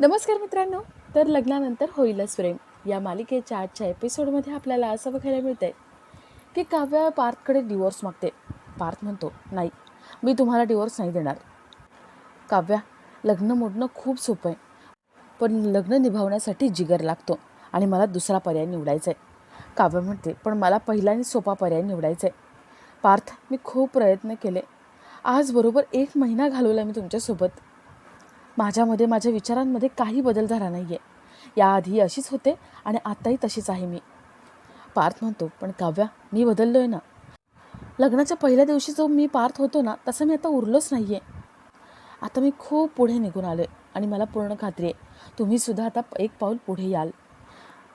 नमस्कार मित्रांनो तर लग्नानंतर होईलच प्रेम. या मालिकेच्या आजच्या एपिसोडमध्ये आपल्याला असं बघायला मिळतं आहे की काव्या पार्थकडे डिवोर्स मागते. पार्थ म्हणतो नाही मी तुम्हाला डिवोर्स नाही देणार. काव्या लग्न मोडणं खूप सोपं आहे पण लग्न निभावण्यासाठी जिगर लागतो आणि मला दुसरा पर्याय निवडायचा आहे काव्य म्हणते पण मला पहिला आणि सोपा पर्याय निवडायचा आहे पार्थ मी खूप प्रयत्न केले. आज बरोबर एक महिना घालवला मी तुमच्यासोबत. माझ्यामध्ये माझ्या विचारांमध्ये काही बदल झाला नाही आहे याआधी अशीच होते आणि आत्ताही तशीच आहे मी. पार्थ म्हणतो पण काव्या मी बदललो आहे ना. लग्नाच्या पहिल्या दिवशी जो मी पार्थ होतो ना तसं मी आता उरलोच नाही आहे आता मी खूप पुढे निघून आलो आहे आणि मला पूर्ण खात्री आहे. तुम्हीसुद्धा आता एक पाऊल पुढे याल.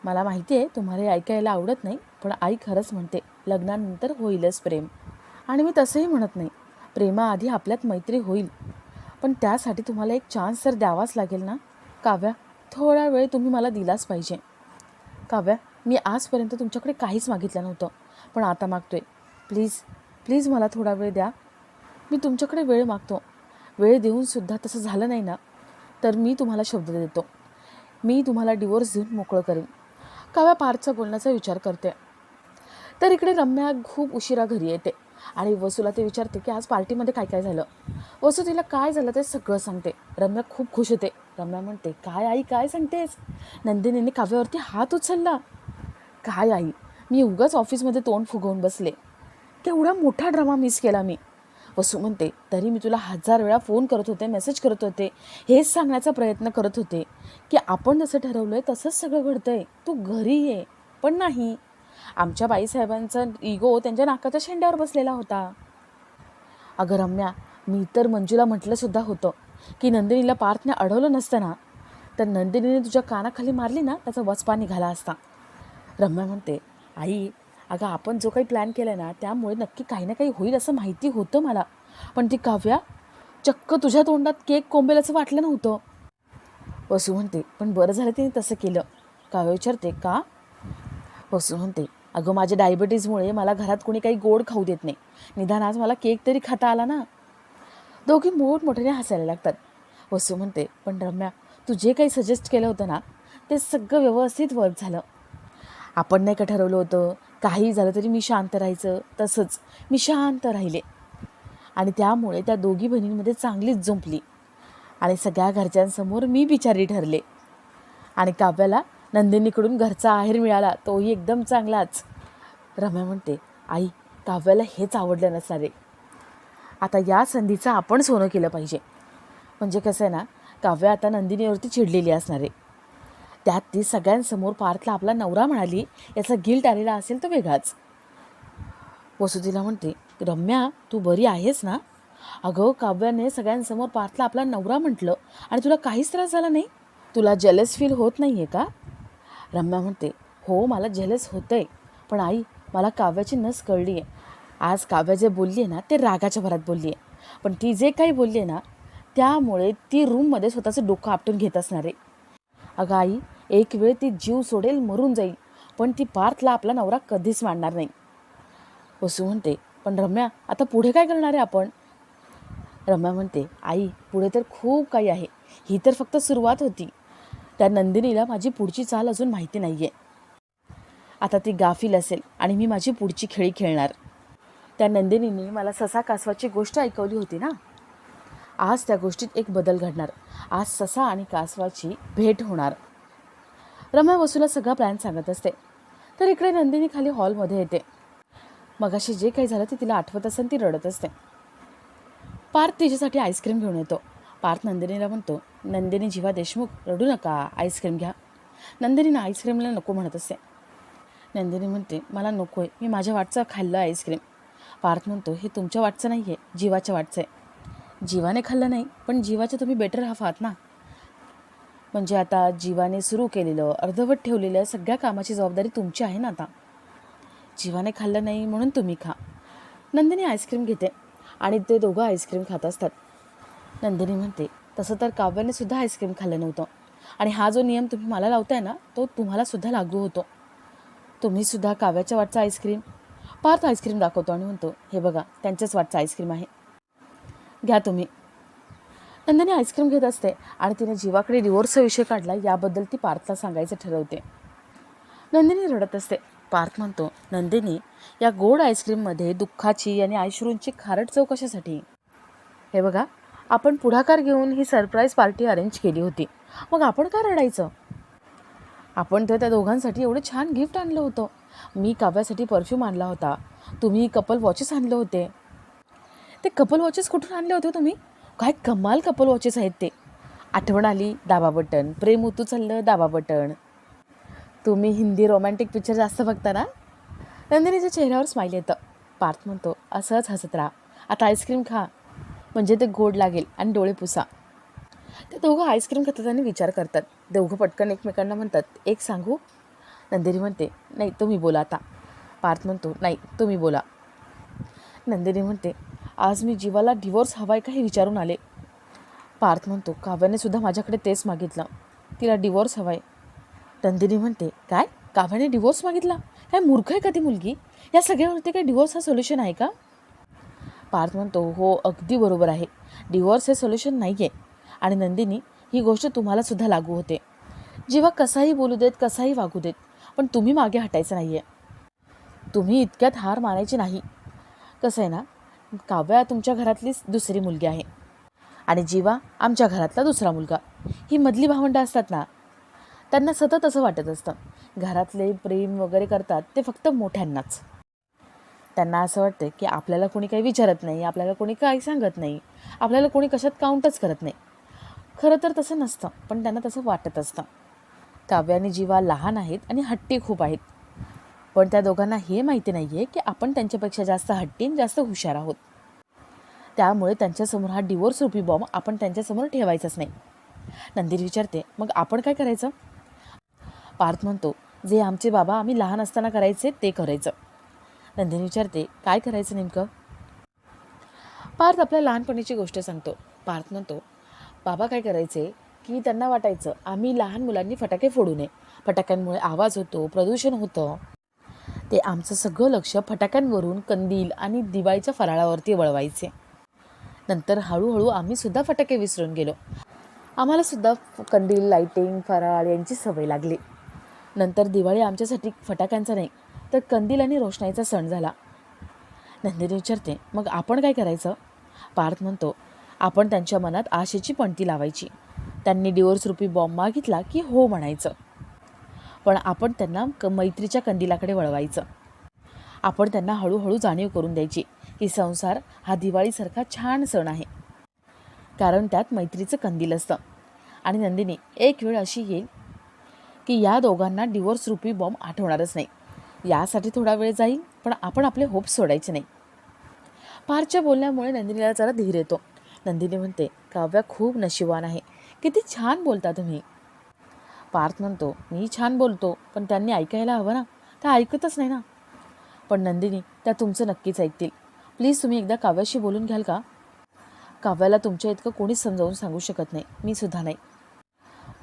मला माहिती आहे तुम्हाला हे ऐकायला आवडत नाही पण आई खरंच म्हणते लग्नानंतर होईलच प्रेम. आणि मी तसंही म्हणत नाही. प्रेमाआधी आपल्यात मैत्री होईल. पण त्यासाठी तुम्हाला एक चान्स तर द्यावाच लागेल ना? काव्या थोडा वेळ तुम्ही मला दिलाच पाहिजे. काव्या मी आजपर्यंत तुमच्याकडे काहीच मागितलं नव्हतं पण आता मागतोय. प्लीज प्लीज मला थोडा वेळ द्या. मी तुमच्याकडे वेळ मागतो. वेळ देऊनसुद्धा तसं झालं नाही ना? तर मी तुम्हाला शब्द देतो. मी तुम्हाला डिवोर्स देऊन मोकळं करेन. काव्या पार्थचा बोलण्याचा विचार करते. तर इकडे रम्या खूप उशिरा घरी येते. आणि वसूला ते विचारते की आज पार्टीमध्ये काय काय झालं? वसू तिला काय झालं ते सगळं सांगते. रम्या खूप खुश होते. रम्या म्हणते काय आई काय सांगतेस? नंदिनीने काव्यावरती हात उचलला. काय आई मी उगाच ऑफिसमध्ये तोंड फुगवून बसले. तेवढा मोठा ड्रामा मिस केला मी. वसू म्हणते तरी मी तुला हजार वेळा फोन करत होते मेसेज करत होते. हेच सांगण्याचा प्रयत्न करत होते की आपण जसं ठरवलं आहे तसंच सगळं घडतं आहे तू घरी ये पण नाही. आमच्या बाईसाहेबांचा इगो त्यांच्या नाकाच्या शेंड्यावर बसलेला होता. अगं रम्या मी तर मंजूला म्हटलंसुद्धा होतं की नंदिनीला पार्थने अडवलं नसतं ना तर नंदिनीने तुझ्या कानाखाली मारली ना त्याचा वचपा निघाला असता. रम्या म्हणते आई अगं आपण जो काही प्लॅन केला ना त्यामुळे नक्की काही ना काही होईल असं माहिती होतं मला. पण ती काव्या चक्क तुझ्या तोंडात केक कोंबेल असं वाटलं नव्हतं. वसू म्हणते पण बरं झालं तिने तसं केलं. काव्य विचारते का? वसू म्हणते अगं माझ्या डायबिटीजमुळे मला घरात कोणी काही गोड खाऊ देत नाही. निदान आज मला केक तरी खाता आला ना? दोघी मोठमोठ्याने हसायला लागतात. वसू म्हणते पण रम्या तू जे काही सजेस्ट केलं होतं ना ते सगळं व्यवस्थित वर्क झालं. आपण नाही का ठरवलं होतं काही झालं तरी मी शांत राहायचं तसंच मी शांत राहिले. आणि त्यामुळे त्या दोघी बहिणींमध्ये चांगलीच जुंपली आणि सगळ्या घरच्यांसमोर मी बिचारी ठरले. आणि काव्याला नंदिनीकडून घरचा आहेर मिळाला तोही एकदम चांगलाच. रम्या म्हणते आई काव्याला हेच आवडलं नसणार रे. आता या संधीचं आपण सोनं केलं पाहिजे. म्हणजे कसं आहे ना काव्या आता नंदिनीवरती चिडलेली असणार आहे. त्यात ती सगळ्यांसमोर पार्थला आपला नवरा म्हणाली याचा गिल्ट आलेला असेल तर वेगळाच. वसुतीला म्हणते रम्या तू बरी आहेस ना? अगं काव्याने सगळ्यांसमोर पार्थला आपला नवरा म्हटलं आणि तुला काहीच त्रास झाला नाही? तुला जलस फील होत नाही आहे का? रम्या म्हणते हो मला जेलस होतं आहे पण आई मला काव्याची नस कळली आहे आज काव्या जे बोलली आहे ना ते रागाच्या भरात बोलली आहे पण ती जे काही बोलली आहे ना त्यामुळे ती रूममध्ये स्वतःचं डोकं आपटून घेत असणार. आहे अगं आई एक वेळ ती जीव सोडेल मरून जाईल पण ती पार्थला आपला नवरा कधीच मांडणार नाही. वसू म्हणते पण रम्या आता पुढे काय करणार आहे आपण? रम्या म्हणते आई पुढे तर खूप काही आहे. ही तर फक्त सुरुवात होती. त्या नंदिनीला माझी पुढची चाल अजून माहिती नाही आहे आता ती गाफील असेल आणि मी माझी पुढची खेळी खेळणार. त्या नंदिनीने मला ससा कासवाची गोष्ट ऐकवली होती ना? आज त्या गोष्टीत एक बदल घडणार. आज ससा आणि कासवाची भेट होणार. रम्या वसूला सगळा प्लॅन सांगत असते. तर इकडे नंदिनी खाली हॉलमध्ये येते. मगाशी जे काही झालं ते तिला आठवत असेल ती रडत असते. पार्थ तिच्यासाठी आईस्क्रीम घेऊन येतो. पार्थ नंदिनीला म्हणतो नंदिनी जीवा देशमुख रडू नका आईस्क्रीम घ्या. नंदिनीनं आईस्क्रीमला नको म्हणत असते नंदिनी म्हणते मला नको आहे मी माझ्या वाटचं खाल्लं आईस्क्रीम पार्थ म्हणतो हे तुमच्या वाटचं नाही आहे जीवाच्या वाटचं आहे. जीवाने खाल्लं नाही पण जीवाचं तुम्ही बेटर हाफ आहात ना. म्हणजे आता जीवाने सुरू केलेलं अर्धवट ठेवलेलं सगळ्या कामाची जबाबदारी तुमची आहे ना आता. जीवाने खाल्लं नाही म्हणून तुम्ही खा. नंदिनी आईस्क्रीम घेते आणि ते दोघं आईस्क्रीम खात असतात. नंदिनी म्हणते तसं तर काव्याने सुद्धा आईस्क्रीम खाल्लं नव्हतं. आणि हा जो नियम तुम्ही मला लावताय ना तो तुम्हालासुद्धा लागू होतो. तुम्ही सुद्धा काव्याच्या वाटचा ice cream Parth ice cream दाखवतो आणि म्हणतो हे बघा त्यांच्याच वाटचं आईस्क्रीम आहे. घ्या तुम्ही. नंदिनी आईस्क्रीम घेत असते आणि तिने जीवाकडे डिवोर्सचा विषय काढला याबद्दल ती पार्थला सांगायचं ठरवते. नंदिनी रडत असते. पार्थ म्हणतो नंदिनी या गोड आईस्क्रीममध्ये दुःखाची आणि आईश्रूंची खारट चव कशासाठी? हे बघा आपण पुढाकार घेऊन ही सरप्राईज पार्टी अरेंज केली होती. मग आपण का रडायचं? आपण तर त्या दोघांसाठी एवढं छान गिफ्ट आणलं होतं. मी काव्यासाठी परफ्यूम आणला होता. तुम्ही कपल वॉचेस आणले होते. ते कपल वॉचेस कुठून आणले होते हो तुम्ही? काय कमाल कपल वॉचेस आहेत ते. आठवण आली दाबा बटन. प्रेम उतू चाललं दाबा बटन. तुम्ही हिंदी रोमॅन्टिक पिक्चर जास्त बघता ना? नंदिनीच्या चेहऱ्यावर स्माईल येतं. पार्थ म्हणतो असंच हसत राहा. आता आईस्क्रीम खा. म्हणजे ते गोड लागेल आणि डोळे पुसा. ते दोघं आईस्क्रीम खातात आणि विचार करतात. दोघं पटकन एकमेकांना म्हणतात एक सांगू? नंदिनी म्हणते नाही तुम्ही बोला आता. पार्थ म्हणतो नाही तुम्ही बोला. नंदिनी म्हणते आज मी जीवाला डिवोर्स हवाय का हे विचारून आले? पार्थ म्हणतो काव्याने सुद्धा माझ्याकडे तेच मागितलं. तिला डिवोर्स हवाय. नंदिनी म्हणते काय? काव्याने डिवोर्स मागितला? काय मूर्ख आहे का ती मुलगी? या सगळ्यावरती काय डिवोर्स हा सोल्युशन आहे का? पार्थ म्हणतो हो अगदी बरोबर आहे. डिवोर्स हे सोल्युशन नाही आहे आणि नंदिनी ही गोष्ट तुम्हालासुद्धा लागू होते. जेव्हा कसाही बोलू देत कसाही वागू देत पण तुम्ही मागे हटायचं नाही आहे तुम्ही इतक्यात हार मानायची नाही. कसं आहे ना काव्या तुमच्या घरातलीच दुसरी मुलगी आहे. आणि जीवा आमच्या घरातला दुसरा मुलगा. ही मधली भावंडं असतात ना त्यांना सतत असं वाटत असतं. घरातले प्रेम वगैरे करतात ते फक्त मोठ्यांनाच. त्यांना असं वाटतं की आपल्याला कोणी काही विचारत नाही आपल्याला कोणी काही सांगत नाही आपल्याला कोणी कशात काउंटच करत नाही. खरं तर तसं नसतं पण त्यांना तसं वाटत असतं. काव्याने जीवा लहान आहेत आणि हट्टी खूप आहेत. पण त्या दोघांना हे माहिती नाही आहे की आपण त्यांच्यापेक्षा जास्त हट्टी आणि जास्त हुशार आहोत. त्यामुळे त्यांच्यासमोर हा डिवोर्स रूपी बॉम्ब आपण त्यांच्यासमोर ठेवायचाच नाही. नंदिर विचारते मग आपण काय करायचं? पार्थ म्हणतो जे आमचे बाबा आम्ही लहान असताना करायचे ते करायचं. नंदिनी विचारते काय करायचं नेमकं? पार्थ आपल्या लहानपणीची गोष्ट सांगतो. पार्थ म्हणतो बाबा काय करायचे? की त्यांना वाटायचं आम्ही लहान मुलांनी फटाके फोडू नये. फटाक्यांमुळे आवाज होतो प्रदूषण होतं. ते आमचं सगळं लक्ष फटाक्यांवरून कंदील आणि दिवाळीच्या फराळावरती वळवायचे. नंतर हळूहळू आम्ही सुद्धा फटाके विसरून गेलो. आम्हाला सुद्धा कंदील लाईटिंग फराळ यांची सवय लागली. नंतर दिवाळी आमच्यासाठी फटाक्यांचा नाही तर कंदील आणि रोषणाईचा सण झाला. नंदिनी विचारते मग आपण काय करायचं? पार्थ म्हणतो आपण त्यांच्या मनात आशेची पणती लावायची. त्यांनी डिवोर्स रूपी बॉम्ब मागितला की हो म्हणायचं. पण आपण त्यांना क मैत्रीच्या कंदिलाकडे वळवायचं. आपण त्यांना हळूहळू जाणीव करून द्यायची की संसार हा दिवाळीसारखा छान सण आहे. कारण त्यात मैत्रीचं कंदील असतं. आणि नंदिनी एक वेळ अशी येईल की या दोघांना डिवोर्स रूपी बॉम्ब आठवणारच नाही. यासाठी थोडा वेळ जाईल पण आपण आपले होप सोडायचे नाही. पारच्या बोलण्यामुळे नंदिनीला जरा धीर येतो. नंदिनी म्हणते काव्या खूप नशिवान आहे. किती छान बोलता तुम्ही. पार्थ म्हणतो मी छान बोलतो पण त्यांनी ऐकायला हवं ना? त्या ऐकतच नाही ना? पण नंदिनी त्या तुमचं नक्कीच ऐकतील. प्लीज तुम्ही एकदा काव्याशी बोलून घ्याल का? काव्याला तुमच्या इतकं कोणीच समजावून सांगू शकत नाही. मी सुद्धा नाही.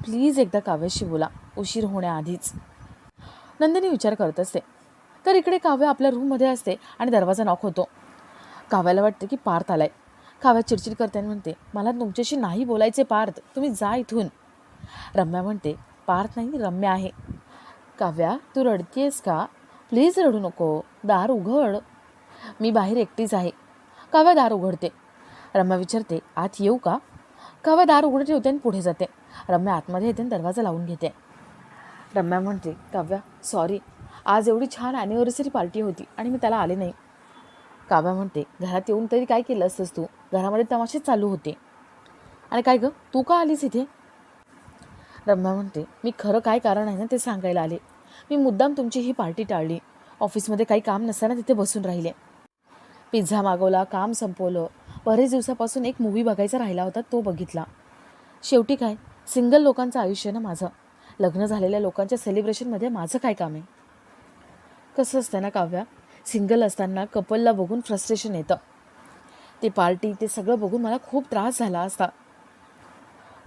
प्लीज एकदा काव्याशी बोला. उशीर होण्याआधीच. नंदिनी विचार करत असते. तर इकडे काव्य आपल्या रूममध्ये असते आणि दरवाजा नॉक होतो. काव्याला वाटते की पार्थ आलाय. काव्या चिडचिड करते आणि म्हणते मला तुमच्याशी नाही बोलायचे पार्थ तुम्ही जा इथून. रम्या म्हणते पार्थ नाही रम्या आहे. काव्या तू रडतीयस का? प्लीज रडू नको दार उघड. मी बाहेर एकटीच आहे. काव्या दार उघडते. रम्या विचारते आत येऊ का? काव्या दार उघडे ठेवते आणि पुढे जाते. रम्या आतमध्ये येते आणि दरवाजा लावून घेते. रम्या म्हणते काव्या सॉरी आज एवढी छान ॲनिव्हर्सरी पार्टी होती आणि मी त्याला आले नाही. काव्या म्हणते घरात येऊन तरी काय केलं असतंस तू? घरामध्ये तमाशे चालू होते. आणि काय गं? तू का आलीस इथे? रम्या म्हणते मी खरं काय कारण आहे ना ते सांगायला आले. मी मुद्दाम तुमची ही पार्टी टाळली. ऑफिसमध्ये काही काम नसताना तिथे बसून राहिले. पिझ्झा मागवला काम संपवलं. बरेच दिवसापासून एक मूवी बघायचा राहिला होता तो बघितला. शेवटी काय? सिंगल लोकांचं आयुष्य ना माझं. लग्न झालेल्या लोकांच्या सेलिब्रेशनमध्ये माझं काय काम आहे? कसं असतं ना काव्या? सिंगल असताना कपलला बघून फ्रस्ट्रेशन येतं. ते पार्टी ते सगळं बघून मला खूप त्रास झाला असता.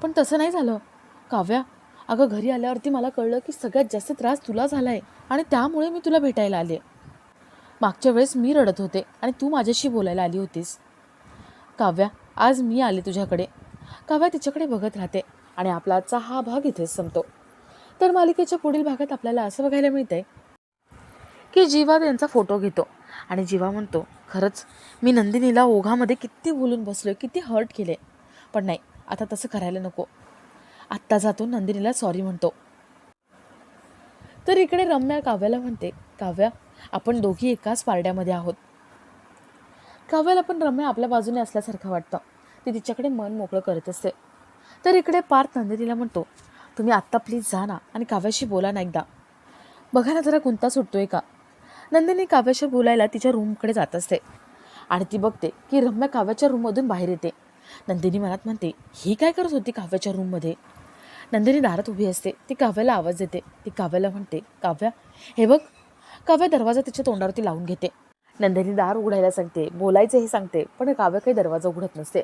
पण तसं नाही झालं. काव्या अगं घरी आल्यावरती मला कळलं की सगळ्यात जास्त त्रास तुला झाला आहे आणि त्यामुळे मी तुला भेटायला आले मागच्या वेळेस मी रडत होते आणि तू माझ्याशी बोलायला आली होतीस. काव्या आज मी आले तुझ्याकडे. काव्या तिच्याकडे बघत राहते आणि आपला आजचा हा भाग इथेच संपतो. तर मालिकेच्या पुढील भागात आपल्याला असं बघायला मिळतंय की जीवा त्यांचा फोटो घेतो. आणि जीवा म्हणतो खरंच मी नंदिनीला ओघामध्ये किती बोलून बसलो किती हर्ट केले पण नाही आता तसं करायला नको. आत्ता जातो नंदिनीला सॉरी म्हणतो. तर इकडे रम्या काव्याला म्हणते काव्या आपण दोघी एकाच पारड्यामध्ये आहोत. काव्याला पण रम्या आपल्या बाजूने असल्यासारखं वाटतं. ती तिच्याकडे मन मोकळं करत असते. तर इकडे पार्थ नंदिनीला म्हणतो तुम्ही आत्ता प्लीज जा ना आणि काव्याशी बोला ना एकदा. बघा ना जरा कोणता सुटतोय का? नंदिनी काव्याशी बोलायला तिच्या रूमकडे जात असते. आणि ती बघते की रम्या काव्याच्या रूममधून बाहेर येते. नंदिनी मनात म्हणते ही काय करत होती काव्याच्या रूममध्ये नंदिनी दारात उभी असते. ती काव्याला आवाज देते. ती काव्याला म्हणते काव्या हे बघ काव्या दरवाजा तिच्या तोंडावरती लावून घेते. नंदिनी दार उघडायला सांगते बोलायचं हे सांगते पण काव्य काही दरवाजा उघडत नसते.